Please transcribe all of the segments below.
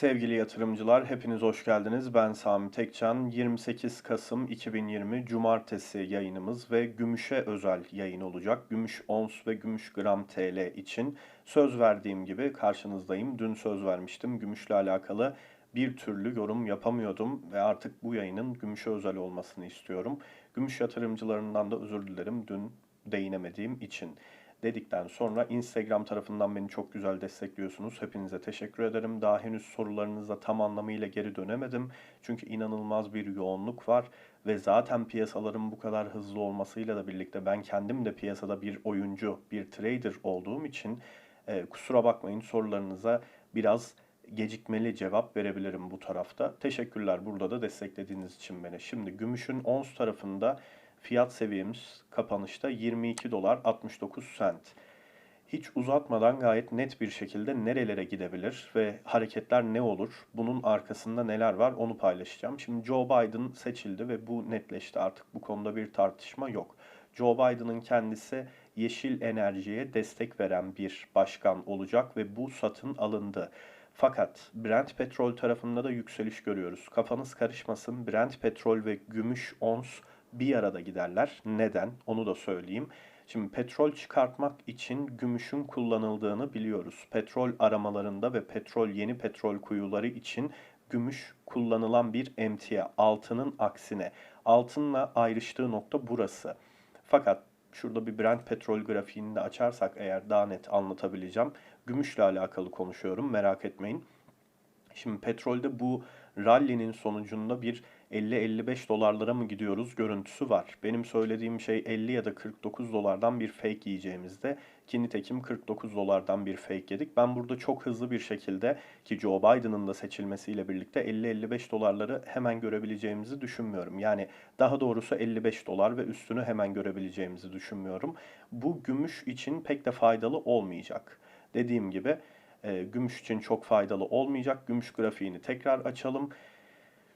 Sevgili yatırımcılar, hepiniz hoş geldiniz. Ben Sami Tekcan. 28 Kasım 2020 Cumartesi yayınımız ve Gümüş'e özel yayın olacak. Gümüş ons ve Gümüş gram TL için söz verdiğim gibi karşınızdayım. Dün söz vermiştim. Gümüşle alakalı bir türlü yorum yapamıyordum ve artık bu yayının Gümüş'e özel olmasını istiyorum. Gümüş yatırımcılarından da özür dilerim dün değinemediğim için dedikten sonra Instagram tarafından beni çok güzel destekliyorsunuz. Hepinize teşekkür ederim. Daha henüz sorularınıza tam anlamıyla geri dönemedim. Çünkü inanılmaz bir yoğunluk var ve zaten piyasaların bu kadar hızlı olmasıyla da birlikte ben kendim de piyasada bir oyuncu, bir trader olduğum için e, kusura bakmayın sorularınıza biraz gecikmeli cevap verebilirim bu tarafta. Teşekkürler burada da desteklediğiniz için beni. Şimdi gümüşün ons tarafında Fiyat seviyemiz kapanışta 22 dolar 69 cent. Hiç uzatmadan gayet net bir şekilde nerelere gidebilir ve hareketler ne olur? Bunun arkasında neler var onu paylaşacağım. Şimdi Joe Biden seçildi ve bu netleşti artık bu konuda bir tartışma yok. Joe Biden'ın kendisi yeşil enerjiye destek veren bir başkan olacak ve bu satın alındı. Fakat Brent petrol tarafında da yükseliş görüyoruz. Kafanız karışmasın. Brent petrol ve gümüş ons bir arada giderler. Neden? Onu da söyleyeyim. Şimdi petrol çıkartmak için gümüşün kullanıldığını biliyoruz. Petrol aramalarında ve petrol yeni petrol kuyuları için gümüş kullanılan bir emtia. Altının aksine. Altınla ayrıştığı nokta burası. Fakat şurada bir Brent petrol grafiğini de açarsak eğer daha net anlatabileceğim. Gümüşle alakalı konuşuyorum merak etmeyin. Şimdi petrolde bu rally'nin sonucunda bir 50-55 dolarlara mı gidiyoruz görüntüsü var. Benim söylediğim şey 50 ya da 49 dolardan bir fake yiyeceğimizde ki nitekim 49 dolardan bir fake yedik. Ben burada çok hızlı bir şekilde ki Joe Biden'ın da seçilmesiyle birlikte 50-55 dolarları hemen görebileceğimizi düşünmüyorum. Yani daha doğrusu 55 dolar ve üstünü hemen görebileceğimizi düşünmüyorum. Bu gümüş için pek de faydalı olmayacak. Dediğim gibi e, gümüş için çok faydalı olmayacak. Gümüş grafiğini tekrar açalım.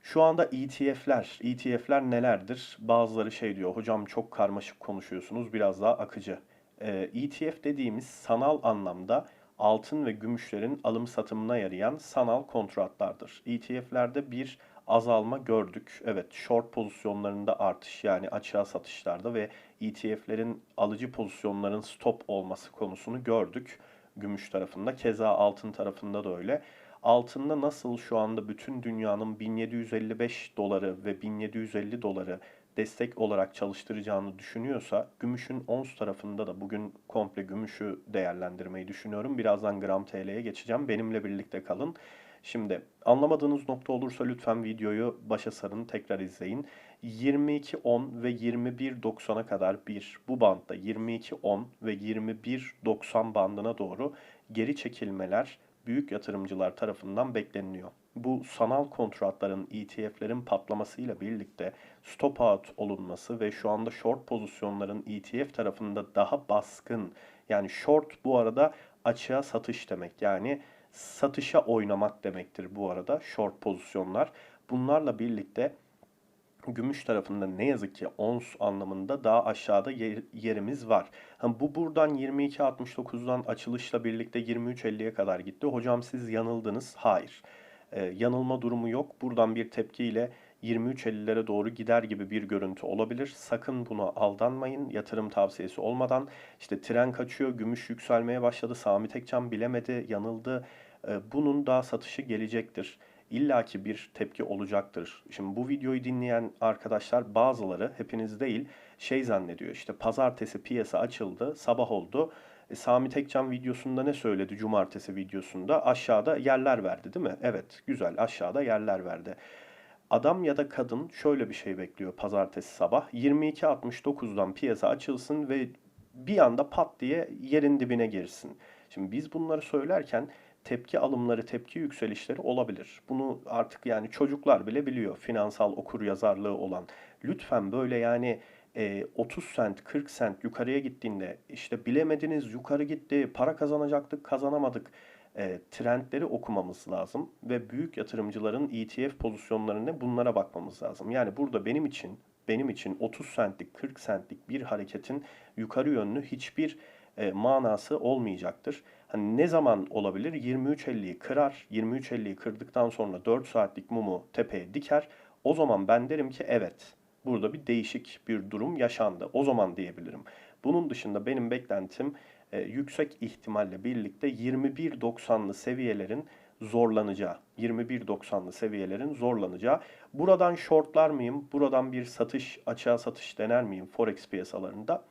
Şu anda ETF'ler, ETF'ler nelerdir? Bazıları şey diyor, hocam çok karmaşık konuşuyorsunuz, biraz daha akıcı. Ee, ETF dediğimiz sanal anlamda altın ve gümüşlerin alım satımına yarayan sanal kontratlardır. ETF'lerde bir azalma gördük. Evet, short pozisyonlarında artış yani açığa satışlarda ve ETF'lerin alıcı pozisyonların stop olması konusunu gördük gümüş tarafında. Keza altın tarafında da öyle altında nasıl şu anda bütün dünyanın 1755 doları ve 1750 doları destek olarak çalıştıracağını düşünüyorsa gümüşün ons tarafında da bugün komple gümüşü değerlendirmeyi düşünüyorum. Birazdan gram TL'ye geçeceğim. Benimle birlikte kalın. Şimdi anlamadığınız nokta olursa lütfen videoyu başa sarın tekrar izleyin. 22.10 ve 21.90'a kadar bir bu bantta 22.10 ve 21.90 bandına doğru geri çekilmeler büyük yatırımcılar tarafından bekleniliyor. Bu sanal kontratların, ETF'lerin patlamasıyla birlikte stop out olunması ve şu anda short pozisyonların ETF tarafında daha baskın yani short bu arada açığa satış demek. Yani satışa oynamak demektir bu arada short pozisyonlar. Bunlarla birlikte gümüş tarafında ne yazık ki ons anlamında daha aşağıda yerimiz var. Ha, bu buradan 22.69'dan açılışla birlikte 23.50'ye kadar gitti. Hocam siz yanıldınız. Hayır. Ee, yanılma durumu yok. Buradan bir tepkiyle 23.50'lere doğru gider gibi bir görüntü olabilir. Sakın buna aldanmayın. Yatırım tavsiyesi olmadan. işte tren kaçıyor, gümüş yükselmeye başladı. Sami Tekcan bilemedi, yanıldı. Ee, bunun daha satışı gelecektir illaki bir tepki olacaktır. Şimdi bu videoyu dinleyen arkadaşlar bazıları hepiniz değil şey zannediyor. İşte pazartesi piyasa açıldı, sabah oldu. E, Sami Tekcan videosunda ne söyledi cumartesi videosunda? Aşağıda yerler verdi değil mi? Evet güzel aşağıda yerler verdi. Adam ya da kadın şöyle bir şey bekliyor pazartesi sabah. 22.69'dan piyasa açılsın ve bir anda pat diye yerin dibine girsin. Şimdi biz bunları söylerken tepki alımları, tepki yükselişleri olabilir. Bunu artık yani çocuklar bile biliyor finansal okur yazarlığı olan. Lütfen böyle yani e, 30 sent, 40 sent yukarıya gittiğinde işte bilemediniz yukarı gitti, para kazanacaktık, kazanamadık. E, trendleri okumamız lazım ve büyük yatırımcıların ETF pozisyonlarına bunlara bakmamız lazım. Yani burada benim için benim için 30 centlik, 40 centlik bir hareketin yukarı yönlü hiçbir e, manası olmayacaktır. Hani ne zaman olabilir? 23.50'yi kırar. 23.50'yi kırdıktan sonra 4 saatlik mumu tepeye diker. O zaman ben derim ki evet burada bir değişik bir durum yaşandı. O zaman diyebilirim. Bunun dışında benim beklentim e, yüksek ihtimalle birlikte 21.90'lı seviyelerin zorlanacağı, 21.90'lı seviyelerin zorlanacağı. Buradan shortlar mıyım? Buradan bir satış, açığa satış dener miyim forex piyasalarında?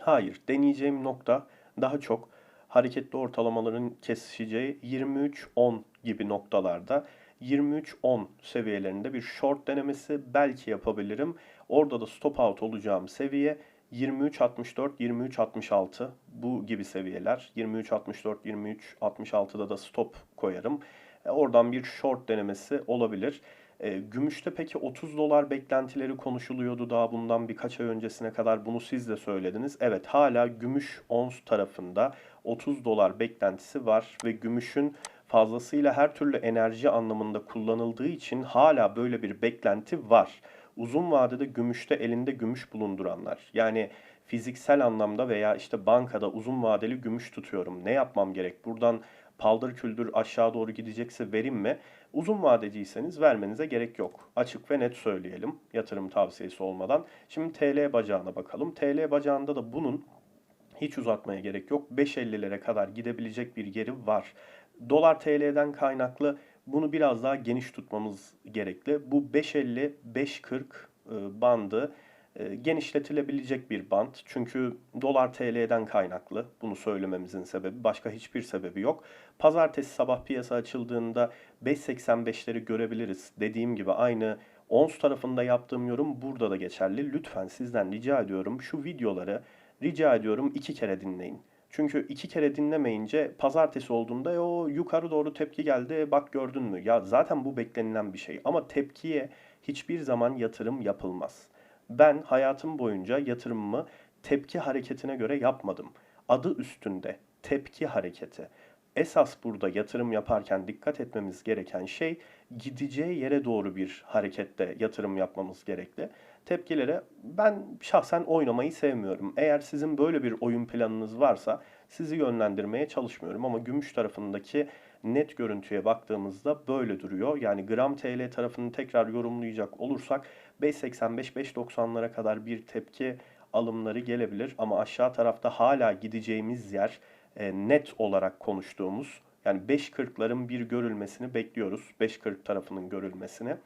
Hayır. Deneyeceğim nokta daha çok hareketli ortalamaların kesişeceği 23.10 gibi noktalarda 23.10 seviyelerinde bir short denemesi belki yapabilirim. Orada da stop out olacağım seviye 23.64, 23.66 bu gibi seviyeler. 23.64, 23.66'da da stop koyarım. E, oradan bir short denemesi olabilir. E, gümüşte peki 30 dolar beklentileri konuşuluyordu daha bundan birkaç ay öncesine kadar bunu siz de söylediniz. Evet hala gümüş ons tarafında 30 dolar beklentisi var ve gümüşün fazlasıyla her türlü enerji anlamında kullanıldığı için hala böyle bir beklenti var. Uzun vadede gümüşte elinde gümüş bulunduranlar yani fiziksel anlamda veya işte bankada uzun vadeli gümüş tutuyorum. Ne yapmam gerek? Buradan paldır küldür aşağı doğru gidecekse verim mi? Uzun vadeciyseniz vermenize gerek yok. Açık ve net söyleyelim yatırım tavsiyesi olmadan. Şimdi TL bacağına bakalım. TL bacağında da bunun hiç uzatmaya gerek yok. 5.50'lere kadar gidebilecek bir yeri var. Dolar TL'den kaynaklı bunu biraz daha geniş tutmamız gerekli. Bu 5.50-5.40 e, bandı genişletilebilecek bir band. Çünkü dolar TL'den kaynaklı. Bunu söylememizin sebebi başka hiçbir sebebi yok. Pazartesi sabah piyasa açıldığında 5.85'leri görebiliriz. Dediğim gibi aynı ons tarafında yaptığım yorum burada da geçerli. Lütfen sizden rica ediyorum şu videoları rica ediyorum iki kere dinleyin. Çünkü iki kere dinlemeyince pazartesi olduğunda o yukarı doğru tepki geldi bak gördün mü? Ya zaten bu beklenilen bir şey ama tepkiye hiçbir zaman yatırım yapılmaz. Ben hayatım boyunca yatırımımı tepki hareketine göre yapmadım. Adı üstünde tepki hareketi. Esas burada yatırım yaparken dikkat etmemiz gereken şey gideceği yere doğru bir harekette yatırım yapmamız gerekli. Tepkilere ben şahsen oynamayı sevmiyorum. Eğer sizin böyle bir oyun planınız varsa sizi yönlendirmeye çalışmıyorum ama gümüş tarafındaki net görüntüye baktığımızda böyle duruyor. Yani gram TL tarafını tekrar yorumlayacak olursak 5.85-5.90'lara kadar bir tepki alımları gelebilir ama aşağı tarafta hala gideceğimiz yer e, net olarak konuştuğumuz yani 5.40'ların bir görülmesini bekliyoruz. 5.40 tarafının görülmesini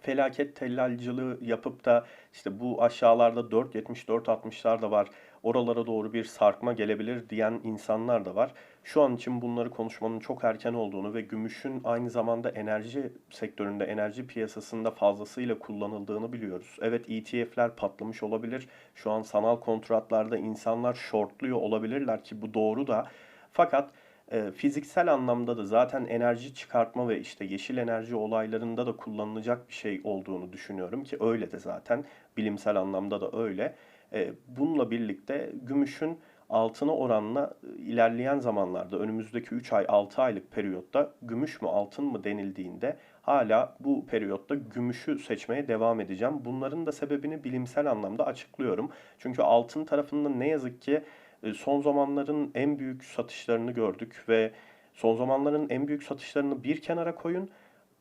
felaket tellalcılığı yapıp da işte bu aşağılarda 4.70-4.60'lar da var. Oralara doğru bir sarkma gelebilir diyen insanlar da var. Şu an için bunları konuşmanın çok erken olduğunu ve gümüşün aynı zamanda enerji sektöründe, enerji piyasasında fazlasıyla kullanıldığını biliyoruz. Evet ETF'ler patlamış olabilir. Şu an sanal kontratlarda insanlar shortluyor olabilirler ki bu doğru da. Fakat e, fiziksel anlamda da zaten enerji çıkartma ve işte yeşil enerji olaylarında da kullanılacak bir şey olduğunu düşünüyorum ki öyle de zaten bilimsel anlamda da öyle. E, bununla birlikte gümüşün altına oranla ilerleyen zamanlarda önümüzdeki 3 ay 6 aylık periyotta gümüş mü altın mı denildiğinde hala bu periyotta gümüşü seçmeye devam edeceğim. Bunların da sebebini bilimsel anlamda açıklıyorum. Çünkü altın tarafında ne yazık ki e, son zamanların en büyük satışlarını gördük ve son zamanların en büyük satışlarını bir kenara koyun.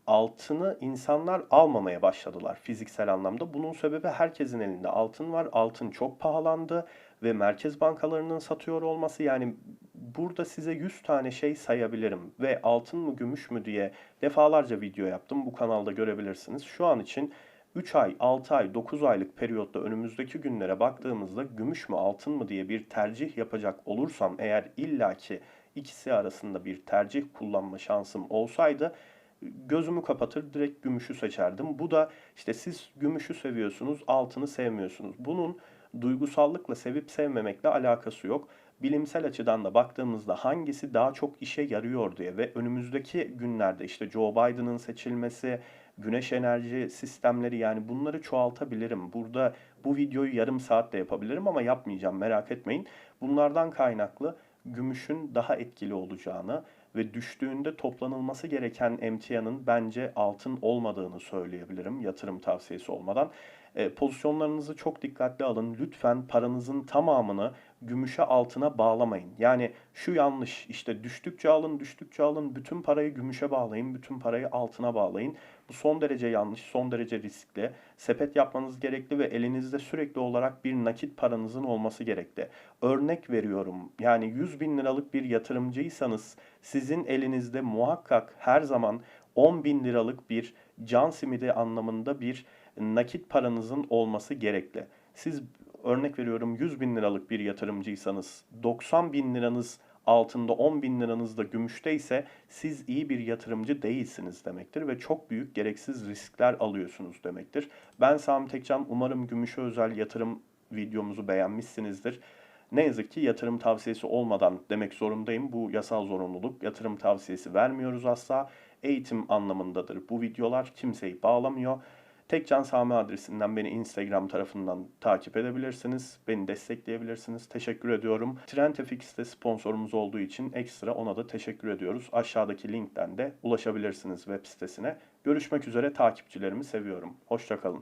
Altını insanlar almamaya başladılar fiziksel anlamda. Bunun sebebi herkesin elinde altın var. Altın çok pahalandı ve merkez bankalarının satıyor olması yani burada size 100 tane şey sayabilirim ve altın mı gümüş mü diye defalarca video yaptım. Bu kanalda görebilirsiniz. Şu an için 3 ay, 6 ay, 9 aylık periyotta önümüzdeki günlere baktığımızda gümüş mü altın mı diye bir tercih yapacak olursam eğer illaki ikisi arasında bir tercih kullanma şansım olsaydı gözümü kapatır direkt gümüşü seçerdim. Bu da işte siz gümüşü seviyorsunuz, altını sevmiyorsunuz. Bunun duygusallıkla sevip sevmemekle alakası yok. Bilimsel açıdan da baktığımızda hangisi daha çok işe yarıyor diye ve önümüzdeki günlerde işte Joe Biden'ın seçilmesi, güneş enerji sistemleri yani bunları çoğaltabilirim. Burada bu videoyu yarım saatte yapabilirim ama yapmayacağım merak etmeyin. Bunlardan kaynaklı gümüşün daha etkili olacağını ve düştüğünde toplanılması gereken emtianın bence altın olmadığını söyleyebilirim yatırım tavsiyesi olmadan. E, pozisyonlarınızı çok dikkatli alın. Lütfen paranızın tamamını gümüşe altına bağlamayın. Yani şu yanlış işte düştükçe alın düştükçe alın bütün parayı gümüşe bağlayın bütün parayı altına bağlayın. Bu son derece yanlış son derece riskli. Sepet yapmanız gerekli ve elinizde sürekli olarak bir nakit paranızın olması gerekli. Örnek veriyorum yani 100 bin liralık bir yatırımcıysanız sizin elinizde muhakkak her zaman 10 bin liralık bir can simidi anlamında bir nakit paranızın olması gerekli. Siz örnek veriyorum 100 bin liralık bir yatırımcıysanız 90 bin liranız altında 10 bin liranız da gümüşte ise siz iyi bir yatırımcı değilsiniz demektir ve çok büyük gereksiz riskler alıyorsunuz demektir. Ben Sami Tekcan umarım gümüşe özel yatırım videomuzu beğenmişsinizdir. Ne yazık ki yatırım tavsiyesi olmadan demek zorundayım. Bu yasal zorunluluk. Yatırım tavsiyesi vermiyoruz asla. Eğitim anlamındadır. Bu videolar kimseyi bağlamıyor. Tekcan Sami adresinden beni Instagram tarafından takip edebilirsiniz. Beni destekleyebilirsiniz. Teşekkür ediyorum. TrendFX'te sponsorumuz olduğu için ekstra ona da teşekkür ediyoruz. Aşağıdaki linkten de ulaşabilirsiniz web sitesine. Görüşmek üzere takipçilerimi seviyorum. Hoşçakalın.